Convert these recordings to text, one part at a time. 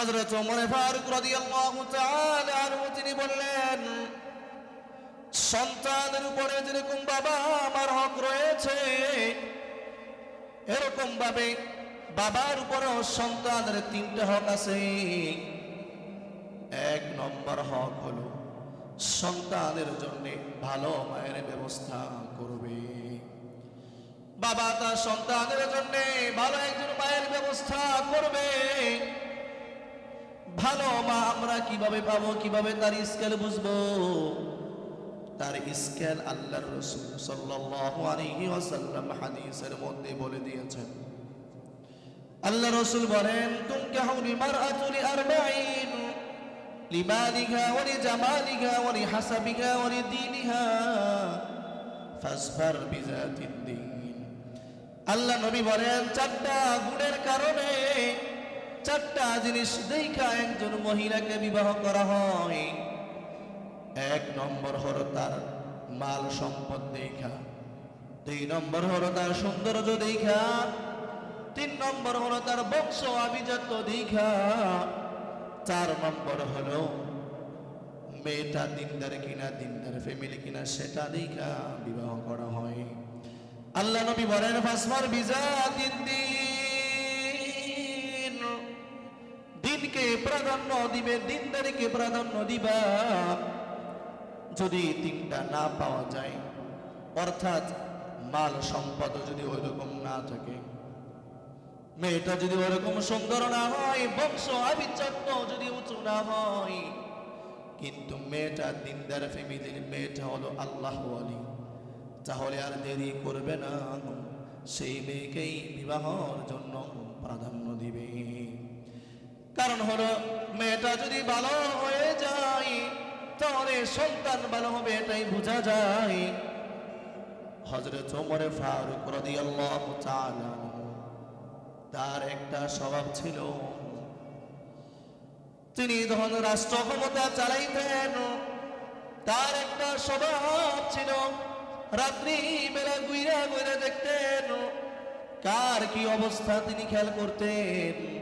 হজরত ওমর ফারুক রাদিয়াল্লাহু তাআলা আনহু তিনি বললেন, সন্তানের উপরে যেরকম বাবা আমার হক রয়েছে এরকম ভাবে বাবার উপরেও সন্তানের তিনটা হক আছে। এক নম্বর হক হলো সন্তানের জন্য ভালো মায়ের ব্যবস্থা করবে। বাবা তার সন্তানের জন্য ভালো একজন মায়ের ব্যবস্থা করবে। ভালো মা আমরা কীভাবে পাবো, কীভাবে তার স্কেল বুঝব? তার স্কেল আল্লাহর রসুল সাল্লাল্লাহু আলাইহি ওয়াসাল্লাম হাদিসের মধ্যে বলে দিয়েছেন। আল্লাহ রসুল বলেন তুনকাহুল মারআতু লিআরবাঈন, লিমালিহা ওয়া লিজামালিহা ওয়া লিহাসাবিহা ওয়া লিদীনিহা ফাসফার বিজাতিদ দীন। আল্লাহ নবী বলেন, চারটা গুণের কারণে চারটা জিনিস দেখা একজন মহিলাকে বিবাহ করা হয়। এক নম্বর হলো তার মাল সম্পদ দেখা দুই নম্বর হলো তার সৌন্দর্য দেখা তিন নম্বর হলো তার বংশ আভিজাত্য দেখা চার নম্বর হলো মেয়েটা দিনদার কিনা, দিনদার ফ্যামিলি কিনা, সেটা দেখা বিবাহ করা হয়। আল্লাহ নবী বলেন, ফাসমার বিজা দিন দিন। দিনকে প্রাধান্য দিবে, দিনদারিকে প্রাধান্য দিবা। যদি তিনটা না পাওয়া যায়, অর্থাৎ মাল সম্পদ যদি ওই রকম না থাকে, মেয়েটা যদি ওরকম সুন্দর না হয়, বংশ আবিচ্ছন্ন যদি উঁচু না হয়, কিন্তু মেয়েটা দিনদার ফ্যামিলির মেয়েটা হলো আল্লাহ আলী তাহলে আর দেরি করবে না। সেই মেয়েকেই বিবাহর জন্য কারণ হলো, মেয়েটা যদি ভালো হয়ে যায়, তাহলে সন্তান ভালো হবে এটাই বোঝা যায়। হজরত ওমরে ফারুক রাদিয়াল্লাহু তাআলা তার একটা স্বভাব ছিল, তিনি যখন রাষ্ট্র ক্ষমতা চালাইতেন, তার একটা স্বভাব ছিল, রাত্রি বেলা গুইরা গুইরা দেখতেন, কার কি অবস্থা তিনি খেয়াল করতেন।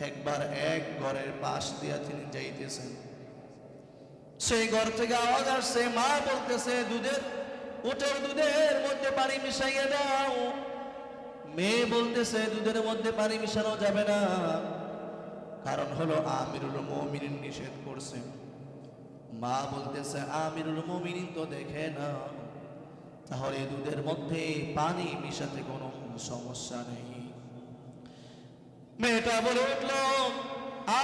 একবার এক ঘরের পাশ দিয়া তিনি যাইতেছেন। সেই ঘর থেকে আওয়াজ আসছে, মা বলতেছে, দুধের, উটের দুধের মধ্যে পানি মিশাইয়ে দাও। মেয়ে বলতেছে, দুধের মধ্যে পানি মিশানো যাবে না। কারণ হলো আমিরুল মমিনিন নিষেধ করছে। মা বলতেছে, আমিরুল মমিনিন তো দেখে না তাহলে দুধের মধ্যে পানি মিশাতে কোনো সমস্যা নেই। মেয়েটা বলে উঠল,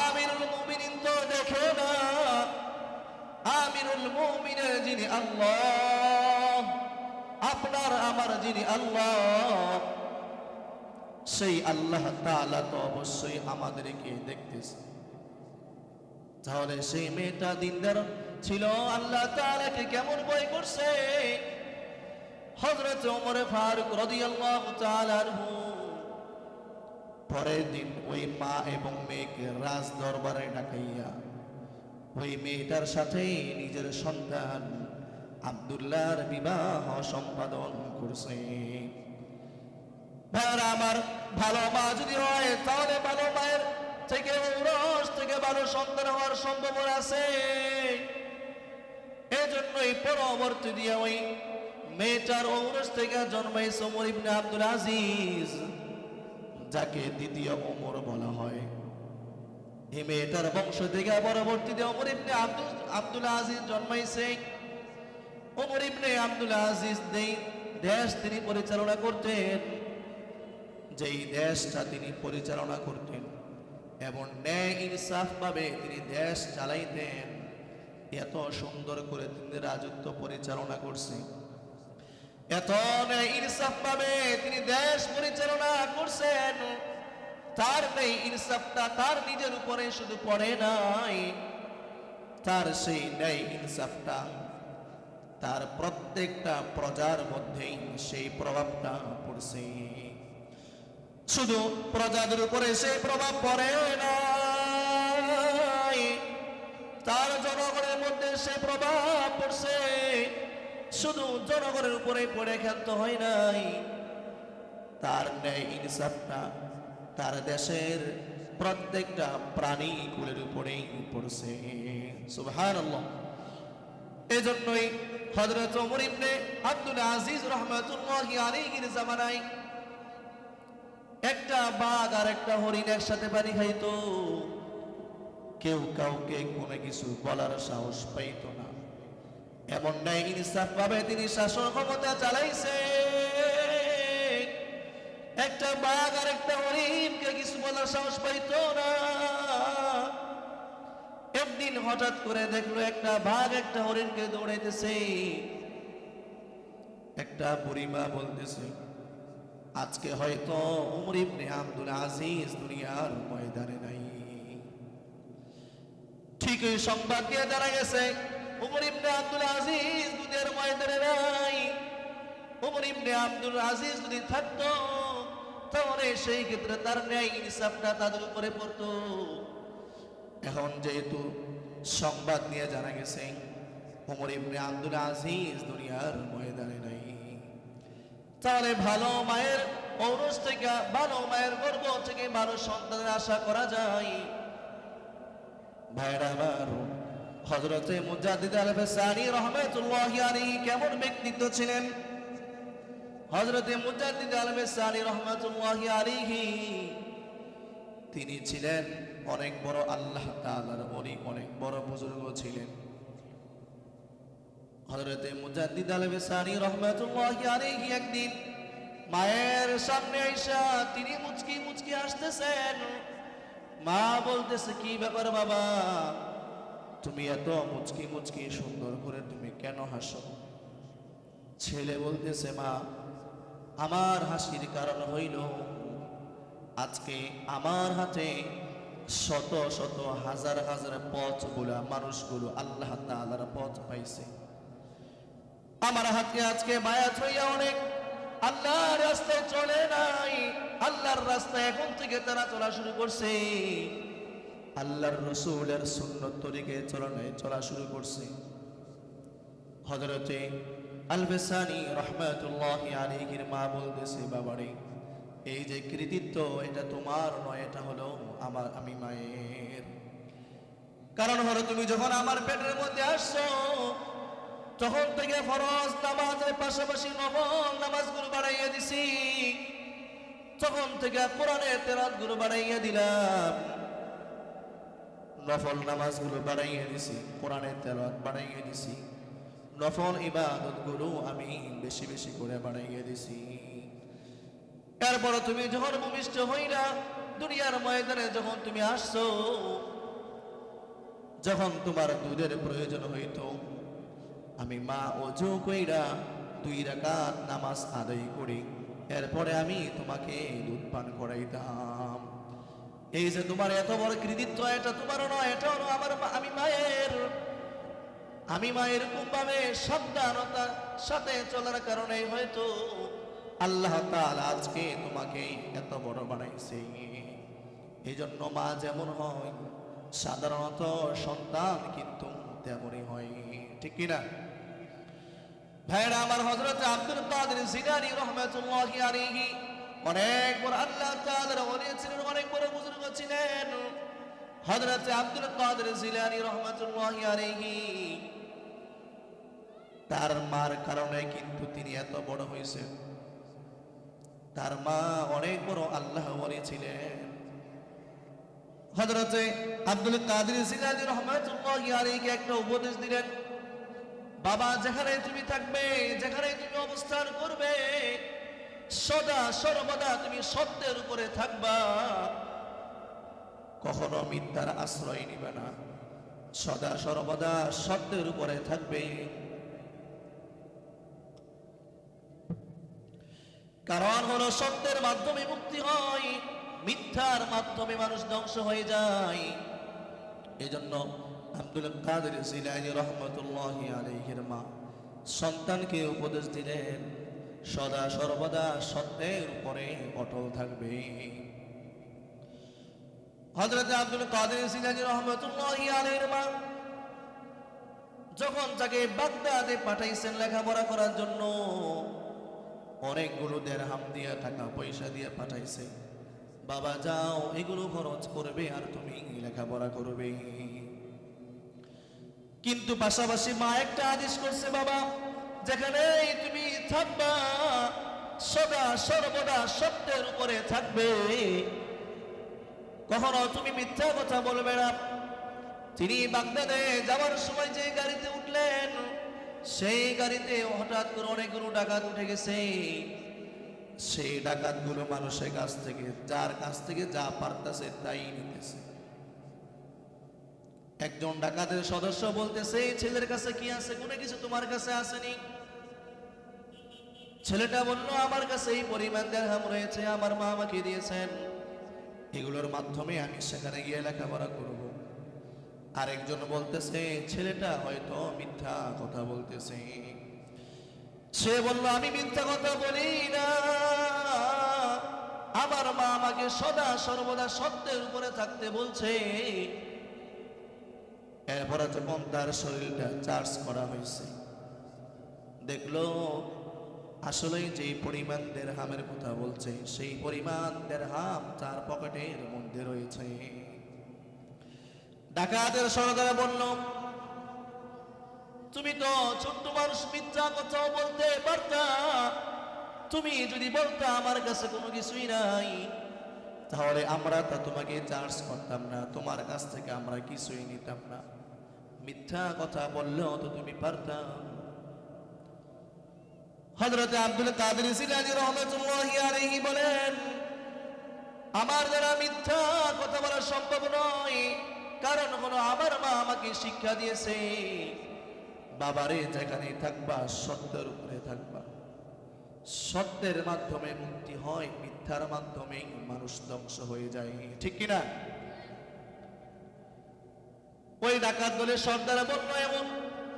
আমিরুল মুমিনিন তো দেখে না। আমিরুল মুমিনের যিনি আল্লাহ, আপনার আমার যিনি আল্লাহ, সেই আল্লাহ তাআলা তো অবশ্যই আমাদেরকে দেখতেছে। তাহলে সেই মেয়েটা দিনদার ছিল, আল্লাহ তাআলাকে কেমন বই করছে? হযরত ওমর ফারুক রাদিয়াল্লাহু তাআলা আনহু পরের দিন ওই মা এবং মেয়েকে রাজ দরবারে ডাকাইয়া ওই মেয়েটার সাথেই নিজের সন্তান আব্দুল্লাহর বিবাহ সম্পাদন করছে। আমার ভালো মা যদি হয়, তাহলে ভালো মায়ের থেকে ঔরস থেকে ভালো সন্তান হওয়ার সম্ভাবনা আছে। এজন্যই পরবর্তী দিয়ে ওই মেয়েটার ঔরস থেকে জন্মাইছে ওমর ইবনে আব্দুল আজিজ। যাকে দ্বিতীয় ওমর বলা হয়। এই মেয়েটার বংশ থেকে পরবর্তীতে ওমর ইবনে আব্দুল আব্দুল আজিজ জন্মাইছে। ওমর ইবনে আব্দুল আজিজ দেই দেশ তিনি পরিচালনা করতেন, যেই দেশটা তিনি পরিচালনা করতেন, এবং ন্যায় ইনসাফ ভাবে তিনি দেশ চালাইতেন, এত সুন্দর করে তিনি রাজত্ব পরিচালনা করছেন। এত ইনসাফ ভাবে তিনি দেশ পরিচালনা করছেন। তার নেই ইনসাফটা, তার নিজের উপরে শুধু পড়ে নাই। তার সেই ন্যায় ইনসাফটা, তার প্রত্যেকটা প্রজার মধ্যেই সেই প্রভাবটা পড়ছে। শুধু প্রজাদের উপরে সেই প্রভাব পড়ে নাই। তার জনগণের মধ্যে সেই প্রভাব পড়ছে। শুধু জনগণের উপরে পড়ে ক্ষান্ত হয় নাই। তার ন্যায় ইনসাফটা তার দেশের প্রত্যেকটা প্রাণী কুলের উপরেই পড়ছে। সুবহানাল্লাহ। এজন্যই হযরত ওমর ইবনে আব্দুল আজিজ রাহমাতুল্লাহি আলাইহির জামানায় একটা বাঘ আর একটা হরিণ একসাথে পানি খাইতো। কেউ কাউকে কোনো কিছু বলার সাহস পাইতো না। এমন ন্যায় ইনসাফ ভাবে তিনি শাসন ক্ষমতা চালাইছে একটা বাঘ আর একটা হরিণকে কিছু বলার সাহস পাইতো না। একদিন হঠাৎ করে দেখল একটা বাঘ একটা হরিণকে দৌড়াইতেছে। একটা বুড়িমা বলতেছে, আজকে হয়তো উমর ইবনে আব্দুল আজিজ দুনিয়ার ময়দানে নাই। ঠিক সংবাদ দিয়ে জানা গেছে উমর ইবনে আব্দুল আজিজ ময়দানে নাই উমর ইবনে আব্দুল আজিজ যদি থাকতো, তাহলে সেই ক্ষেত্রে তার ন্যায় ইনসাফটা তাদের উপরে পড়তো। এখন যেহেতু সংবাদ নিয়ে জানা গেছে উমর ইবনে আব্দুল আজিজ দুনিয়ার ময়দানে নাই। তাহলে ভালো মায়ের ঔরস থেকে, ভালো মায়ের গর্ব থেকে ভালো সন্তানের আশা করা যায়। ভাইরা আমার হজরতে মুজাদ্দিদ আল ফেসানি রহমাতুল্লাহি আলাইহি কেমন ব্যক্তিত্ব ছিলেন? হজরতে মুজাদ্দিদ আল ফেসানি রহমাতুল্লাহি আলাইহি, তিনি ছিলেন অনেক বড় আল্লাহ তাআলার অনেক অনেক বড় বুজুর্গ ছিলেন। হজরতে মুজাদ্দিদ আল ফেসানি রহমাতুল্লাহি আলাইহি একদিন মায়ের সামনে আইসা তিনি মুচকি মুচকি আসতেছেন মা বলতেছে, কি ব্যাপার বাবা? তুমি এত মুচকি মুচকি সুন্দর করে তুমি কেন হাসো? ছেলে বলতেছে, মা, আমার হাসির কারণ হইল আজকে আমার হাতে শত শত হাজার হাজার পথগুলা মানুষগুলো আল্লাহ তাআলার পথ পাইছে। আমার হাতে আজকে মায়াত হইয়া অনেক আল্লাহর রাস্তায় চলে নাই। আল্লাহর রাস্তায় এখন থেকে তারা চলা শুরু করছে। আল্লাহর রসুলের সুন্নত তরিকে চলনে, চলা শুরু করছে। হজরতে আলবেসানি রহমাতুল্লাহ আলিহির মা বলতেছে, বাবারে, এই যে কৃতিত্ব, এটা তোমার নয়, এটা হলো আমার, আমি মায়ের। কারণ হলো তুমি যখন আমার পেটের মধ্যে আসছো, তখন থেকে ফরজ নামাজের পাশাপাশি নফল নামাজগুলো বাড়াইয়া দিছি। তখন থেকে কোরআনের তেরাতগুলো বাড়াইয়া দিলাম। নফল নামাজগুলো বাড়াইয়ে দিছি কোরআনের তেরাত বাড়াইয়া দিছি নফল ইবাদতগুলো আমি বেশি বেশি করে বাড়াইয়ে দিছি। এরপর তুমি যখন ভূমিষ্ঠ হইলা, দুনিয়ার ময়দানে যখন তুমি আসছো, যখন তোমার দুধের প্রয়োজন হইত, আমি মা অজু কইরা দুই রাকাত নামাজ আদায় করি। এরপরে আমি তোমাকে দুধ পান করাইতাম। এই যে তোমার এত বড় কৃতিত্ব, এটা তোমার নয় এটা হলো আমার আমি মায়ের। আমি মায়ের এরকম ভাবে সাবধানতার সাথে চলার কারণে হয়তো আল্লাহ তাআলা আজকে তোমাকে এত বড় বানাইছে। এই জন্য মা যেমন হয়, সাধারণত সন্তান কিন্তু তেমনই হয়, ঠিক কিনা? ভাইরা, আমার হজরত আব্দুল কাদের জিলানী রাহমাতুল্লাহি আলাইহি অনেক বড় আল্লাহ তাআলার ছিলেন অনেক বড় বুজুর্গ ছিলেন। হযরত আব্দুল কাদের জিলানী রাহমাতুল্লাহি আলাইহি, তার মার কারণে কিন্তু তিনি এত বড় হয়েছেন। তার মা অনেক বড় আল্লাহ ওলি ছিলেন। হযরতে আব্দুল কাদের জিলানী রাহমাতুল্লাহি আলাইহি একটা উপদেশ দিলেন, বাবা যেখানে তুমি থাকবে যেখানে তুমি অবস্থান করবে সদা সর্বদা তুমি সত্যের উপরে থাকবা। কখনো মিথ্যার আশ্রয় নিবে না। সদা সর্বদা সত্যের উপরে থাকবে। কারণ হলো সত্যের মাধ্যমে মুক্তি হয়, মিথ্যার মাধ্যমে মানুষ ধ্বংস হয়ে যায়। এজন্য আব্দুল কাদের জিলানি রহমতুল্লাহ আলাইহির মা সন্তানকে উপদেশ দিলেন সদা সর্বদা সত্যের উপরে অটল থাকবে। হযরত আব্দুল কাদের জিলানি রহমতুল্লাহ আলাইহির মা যখন তাকে বাগদাদে পাঠাইছেন লেখাপড়া করার জন্য, অনেকগুলো দেড়হাম দিয়ে টাকা পয়সা দিয়ে পাঠাইছে। বাবা, যাও, এগুলো খরচ করবে আর তুমি লেখাপড়া করবে। কিন্তু পাশাপাশি মা একটা আদেশ করছে, বাবা যেখানে তুমি থাকবা, সদা সর্বদা সত্যের উপরে থাকবে। কখনো তুমি মিথ্যা কথা বলবে না। তিনি বাগদাদে যাওয়ার সময় যে গাড়িতে উঠলেন, সেই গাড়িতে হঠাৎ করে অনেকগুলো ডাকাত উঠে গেছে। সেই ডাকাতগুলো মানুষের কাছ থেকে, যার কাছ থেকে যা পারতেছে তাই নিতেছে। একজন ডাকাতের সদস্য বলতেছে, "এই ছেলের কাছে কি আছে? কোনো কিছু তোমার কাছে আসেনি? ছেলেটা বলল, আমার কাছে এই পরিমাণ দেড়হাম রয়েছে, আমার মা আমাকে দিয়েছেন। এগুলোর মাধ্যমে আমি সেখানে গিয়ে লেখাপড়া করব। আরেকজন বলতেছে, ছেলেটা হয়তো মিথ্যা কথা বলতেছে। সে বলল, আমি মিথ্যা কথা বলি না। আমার মা আমাকে সদা সর্বদা সত্যের উপরে থাকতে বলছে। এরপরে যখন তার শরীরটা চার্জ করা হয়েছে। দেখল, আসলেই যেই পরিমাণ দেড়হামের কথা বলছে, সেই পরিমাণ দেড়হাম তার পকেটের মধ্যে রয়েছে। ডাকাতের সরকার বলল, তুমি তো ছোট্ট মানুষ, মিথ্যা কথা বলতে পারতা। তুমি যদি বলতা, আমার কাছে কোনো কিছুই নাই। তাহলে আমরা তা তোমাকে চার্জ করতাম না, তোমার কাছ থেকে আমরা কিছুই নিতাম না। মিথ্যা কথা বললেও তো তুমি পারতাম হজরত আব্দুল কাদের আলাইহি বলেন, আমার দ্বারা মিথ্যা কথা বলা সম্ভব নয়। কারণ হলো আমার মা আমাকে শিক্ষা দিয়েছে, বাবারে যেখানে থাকবা সত্যের উপরে থাকবা। সত্যের মাধ্যমে মুক্তি হয়, মিথ্যার মাধ্যমে মানুষ ধ্বংস হয়ে যায়। ঠিক কিনা? ওই ডাকাত দলের সর্দার বলল এমন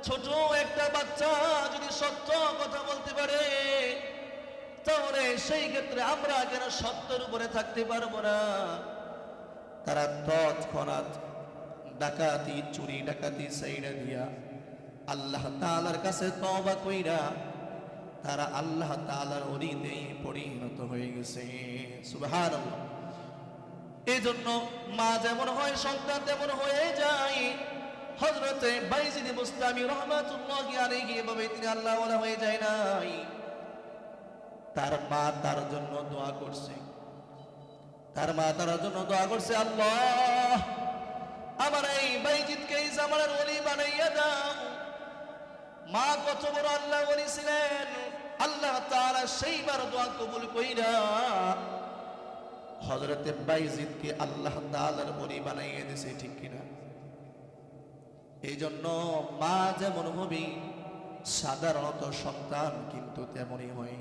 ছোট একটা বাচ্চা যদি সত্য কথা বলতে পারে, তাহলে সেই ক্ষেত্রে আমরা কেন সত্যের উপরে থাকতে পারব না? তারা তৎক্ষণাৎ ডাকাতি, চুরি, ডাকাতি সাইডা দিয়া আল্লাহ তালার কাছে তওবা কইরা তারা আল্লাহ তাআলার অধীনে পরিণত হয়ে গেছে। সুবহানাল্লাহ। এই জন্য মা যেমন হয়, সন্তান তেমন হয়ে যায়। হজরতে বাইজিদ মুস্তামি রহমাতুল্লাহ আলাইহি এভাবে তিনি আল্লাহ ওয়ালা হয়ে যায় নাই। তার মা তার জন্য দোয়া করছে। তার মা তার জন্য দোয়া করছে, আল্লাহ, আমার এই বাইজিদকে এই জামানার ওলি বানাইয়া দাও। মা কত বড় আল্লাহ ওলি ছিলেন। আল্লাহ তাআলা সেইবার দোয়া কবুল কইরা হজরতে বাইজিদকে আল্লাহ তাআলার ওলি বানাইয়া দিয়েছে ঠিক কিনা? এই জন্য মা যেমন হবে সাধারণত সন্তান কিন্তু তেমনই হয়।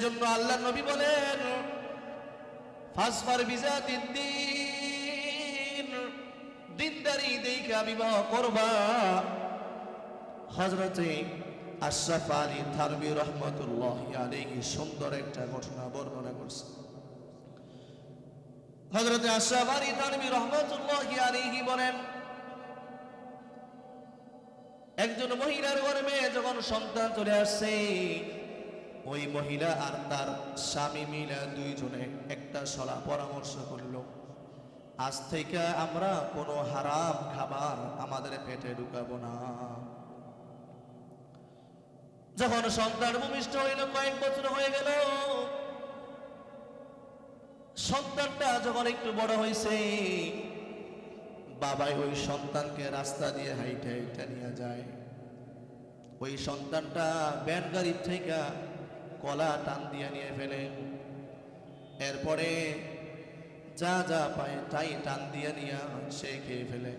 জন্য আল্লাহ নবী বলেন আশরাফ আলী থারবি রহমতুল্লাহ আলাইহি সুন্দর একটা ঘটনা বর্ণনা করছে। হজরতে আশরাফ আলী থারবি রহমতুল্লাহ বলেন, একজন মহিলার গর্ভে যখন সন্তান চলে আসছে, ওই মহিলা আর তার স্বামী মিলা দুইজনে একটা সলা পরামর্শ করল, আজ থেকে আমরা কোনো হারাম খাবার আমাদের পেটে ঢুকাবো না। যখন সন্তান ভূমিষ্ঠ হইল, কয়েক বছর হয়ে গেল সন্তানটা যখন একটু বড় হয়েছে বাবাই ওই সন্তানকে রাস্তা দিয়ে হাইটে হাইটে নিয়ে যায়। ওই সন্তানটা ব্যান গাড়ির থেকে কলা টান দিয়ে নিয়ে ফেলে। এরপরে যা যা পায় তাই টান দিয়ে নিয়ে সে খেয়ে ফেলে।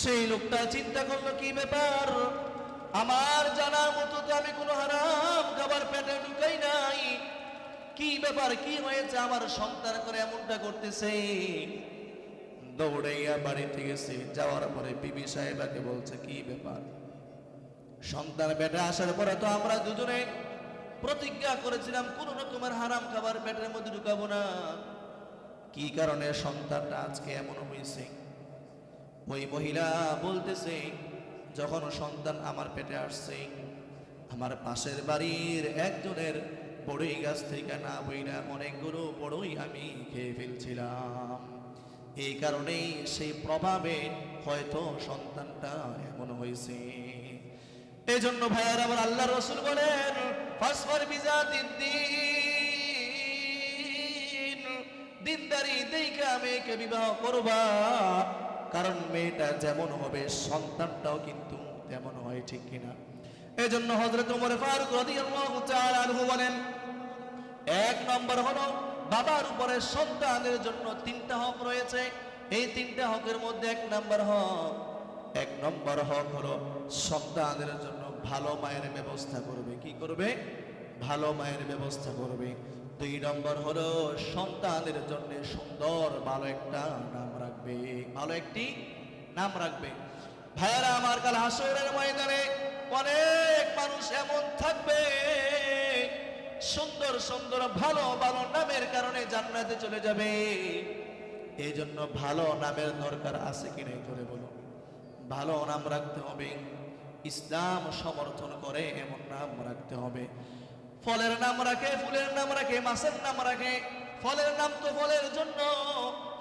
সেই লোকটা চিন্তা করল, কি ব্যাপার? আমার জানার মতো তো আমি কোনো হারাম খাবার পেটে ঢুকাই নাই। কি ব্যাপার, কি হয়েছে? আমার সন্তান করে এমনটা করতেছে। দৌড়াইয়া বাড়িতে গেছে যাওয়ার পরে বিবি সাহেবাকে বলছে, কি ব্যাপার? সন্তান বেটা আসার পরে তো আমরা দুজনে প্রতিজ্ঞা করেছিলাম, কোন রকমের হারাম খাবার পেটের মধ্যে ঢুকাবো না। কি কারণে সন্তানটা আজকে এমন হয়েছে? ওই মহিলা বলতেছে, যখন সন্তান আমার পেটে আসছে, আমার পাশের বাড়ির একজনের বড়ই গাছ থেকে না বইরা অনেকগুলো বড়ই আমি খেয়ে ফেলছিলাম। এই কারণেই সেই প্রভাবে হয়তো সন্তানটা এমন হয়েছে। এই জন্য ভাইয়ার আবার আল্লাহ রসুল বলেন, ফাসফার বিজা দিন। দিনদারি দেখা মেয়েকে বিবাহ করবা। কারণ মেয়েটা যেমন হবে, সন্তানটাও কিন্তু তেমন হয়, ঠিক কিনা? এই জন্য হজরত উমর ফারুক রাদিয়াল্লাহু তাআলা আনহু বলেন, এক নম্বর হলো বাবার উপরে সন্তানের জন্য তিনটা হক রয়েছে। এই তিনটা হকের মধ্যে এক নম্বর হক, এক নম্বর হক হলো সন্তানের জন্য ভালো মায়ের ব্যবস্থা করবে। কি করবে? ভালো মায়ের ব্যবস্থা করবে। দুই নম্বর হলো সন্তানের জন্য সুন্দর ভালো একটা নাম রাখবে। ভালো একটি নাম রাখবে। ভাইয়ারা, আমার কাল হাসরের ময়দানে অনেক মানুষ এমন থাকবে। সুন্দর সুন্দর, ভালো ভালো নামের কারণে জান্নাতে চলে যাবে। এই জন্য ভালো নামের দরকার আছে কিনা করে বলো ভালো নাম রাখতে হবে। ইসলাম সমর্থন করে এমন নাম রাখতে হবে। ফলের নাম রাখে, ফুলের নাম রাখে, মাছের নাম রাখে। ফলের নাম তো ফলের জন্য,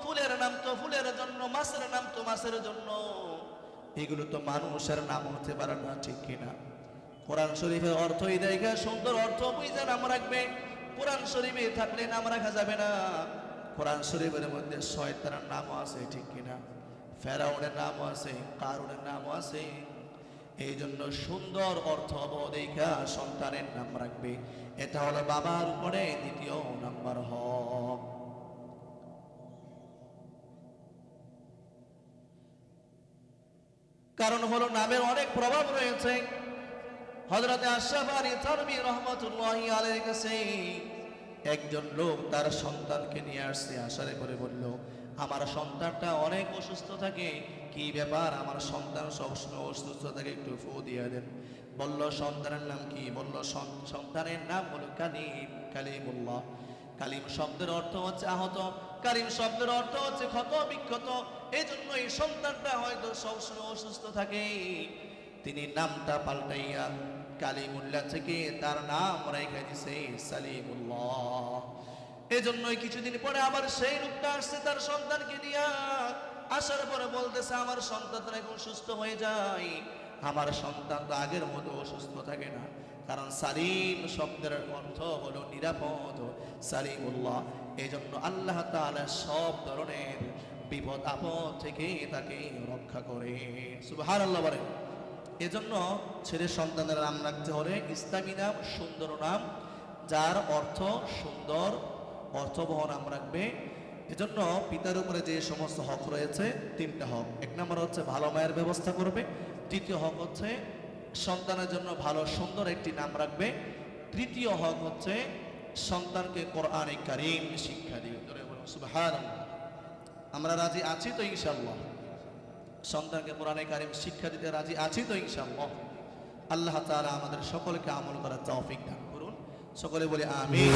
ফুলের নাম তো ফুলের জন্য, মাছের নাম তো মাছের জন্য। এগুলো তো মানুষের নাম হতে পারে না, ঠিক কিনা? কোরআন শরীফের অর্থই দেখে, সুন্দর অর্থ বুঝে নাম রাখবে। কোরআন শরীফে থাকলে নাম রাখা যাবে না। কোরআন শরীফের মধ্যে শয়তানের নামও আছে, ঠিক কিনা? ফেরাউনের নামও আছে, কারুনের নামও আছে। এই জন্য সুন্দর অর্থ দেখা, সন্তানের নাম রাখবে। এটা হলো বাবার উপরে দ্বিতীয় নাম্বার হক। কারণ হলো নামের অনেক প্রভাব রয়েছে। হজরতে আশরাফ আলী তারবি রহমতুল্লাহ আলের কাছে একজন লোক তার সন্তানকে নিয়ে আসছে আসারে করে বলল, আমার সন্তানটা অনেক অসুস্থ থাকে, কি ব্যাপার? আমার সন্তান সবসময় অসুস্থ থাকে, একটু ফু দিয়ে দেন। বলল, সন্তানের নাম কি? বলল, সন- সন্তানের নাম হলো কালিম, কালিমুল্লাহ। কালিম শব্দের অর্থ হচ্ছে আহত। কালিম শব্দের অর্থ হচ্ছে ক্ষত বিক্ষত। এই জন্য এই সন্তানটা হয়তো সবসময় অসুস্থ থাকে। তিনি নামটা পাল্টাইয়া কালিমুল্লাহ থেকে তার নাম রেখে দিছে সালিমুল্লাহ। এই জন্যই কিছুদিন পরে আবার সেই লোকটা আসছে তার সন্তানকে নিয়ে। আসার পরে বলতেছে, আমার সন্তানটা এখন সুস্থ হয়ে যায়। আমার সন্তান তো আগের মতো অসুস্থ থাকে না। কারণ সালিম শব্দের অর্থ হলো নিরাপদ। সালিমুল্লাহ এই জন্য আল্লাহ তাআলা সব ধরনের বিপদ আপদ থেকে তাকে রক্ষা করে। সুবহানাল্লাহ বলেন। এজন্য ছেলে সন্তানের নাম রাখতে হলে ইসলামী নাম, সুন্দর নাম, যার অর্থ সুন্দর, অর্থবহ নাম রাখবে। এজন্য পিতার উপরে যে সমস্ত হক রয়েছে, তিনটা হক। এক নম্বর হচ্ছে ভালো মায়ের ব্যবস্থা করবে। তৃতীয় হক হচ্ছে সন্তানের জন্য ভালো সুন্দর একটি নাম রাখবে। তৃতীয় হক হচ্ছে সন্তানকে কোরআনে কারিম শিক্ষা দিও আমরা রাজি আছি তো ইনশাল্লাহ সন্তানকে কোরআনে কারিম শিক্ষা দিতে রাজি আছি তো ইনশাল্লাহ আল্লাহ তালা আমাদের সকলকে আমল করার তৌফিক দান করুন। সকলে বলে আমিন।